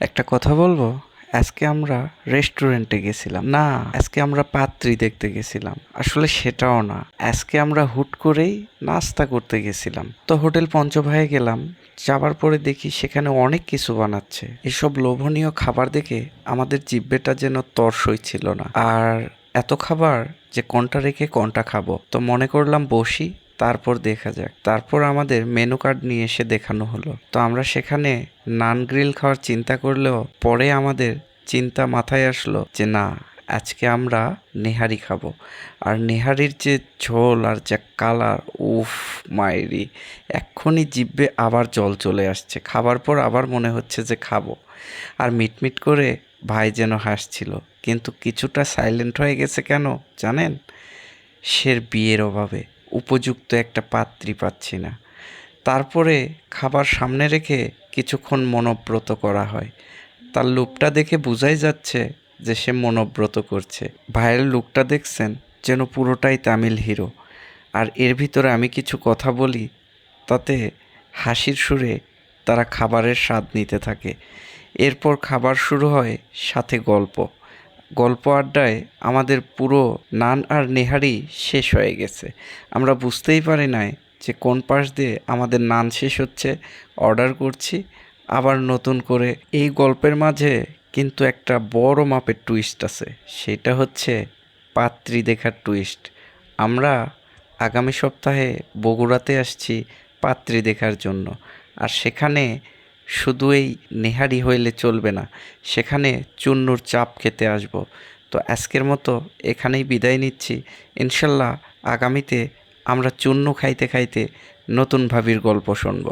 একটা কথা বলব? আজকে আমরা রেস্টুরেন্টে গেছিলাম। না, আজকে আমরা পাত্রী দেখতে গেছিলাম। আসলে সেটাও না। আজকে আমরা হুট করেই নাস্তা করতে গেছিলাম। তো হোটেল পঞ্চভায়ে গেলাম। যাবার পরে দেখি সেখানে অনেক কিছু বানাচ্ছে। এসব লোভনীয় খাবার দেখে আমাদের জিব্বেটা যেন তর্সই ছিল না। আর এত খাবার যে কোনটা রেখে কোনটা খাব? তো মনে করলাম বসি তারপর দেখা যাক। তারপর আমাদের মেনু কার্ড নিয়ে এসে দেখানো হলো। তো আমরা সেখানে নান গ্রিল খাওয়ার চিন্তা করলেও পরে আমাদের চিন্তা মাথায় আসলো যে না, আজকে আমরা নেহারি খাব। আর নেহারির যে ঝোল আর যে কালার উফ মায়েরি এক্ষুনি জিভে আবার জল চলে আসছে। খাবার পর আবার মনে হচ্ছে যে খাব। আর মিটমিট করে ভাই যেন হাসছিল। কিন্তু কিছুটা সাইলেন্ট হয়ে গেছে কেন জানেন? সের বিয়ের অভাবে। উপযুক্ত একটা পাত্রী পাচ্ছি না। তারপরে খাবার সামনে রেখে কিছুক্ষণ মনোব্রত করা হয়। তার লুকটা দেখে বোঝাই যাচ্ছে যে সে মনোব্রত করছে। ভাইয়ের লুকটা দেখছেন যেন পুরোটাই তামিল হিরো। আর এর ভিতরে আমি কিছু কথা বলি, তাতে হাসির সুরে তারা খাবারের স্বাদ নিতে থাকে। এরপর খাবার শুরু হয় সাথে গল্প। গল্প আড্ডায় আমাদের পুরো নান আর নেহারি শেষ হয়ে গেছে। আমরা বুঝতেই পারি নাই যে কোন পাশ দিয়ে আমাদের নান শেষ হচ্ছে। অর্ডার করছি, আবার নতুন করে। এই গল্পের মাঝে কিন্তু একটা বড় মাপের টুইস্ট আছে। সেটা হচ্ছে পাত্রী দেখার টুইস্ট আমরা আগামী সপ্তাহে বগুড়াতে আসছি পাত্রী দেখার জন্য। আর সেখানে শুধু এই নেহারি হইলে চলবে না, সেখানে চুন্নুর চাপ খেতে আসব। তো আজকের মতো এখানেই বিদায় নিচ্ছি। ইনশাল্লাহ আগামীতে আমরা চুন্নু খাইতে খাইতে নতুন ভাবির গল্প শুনব।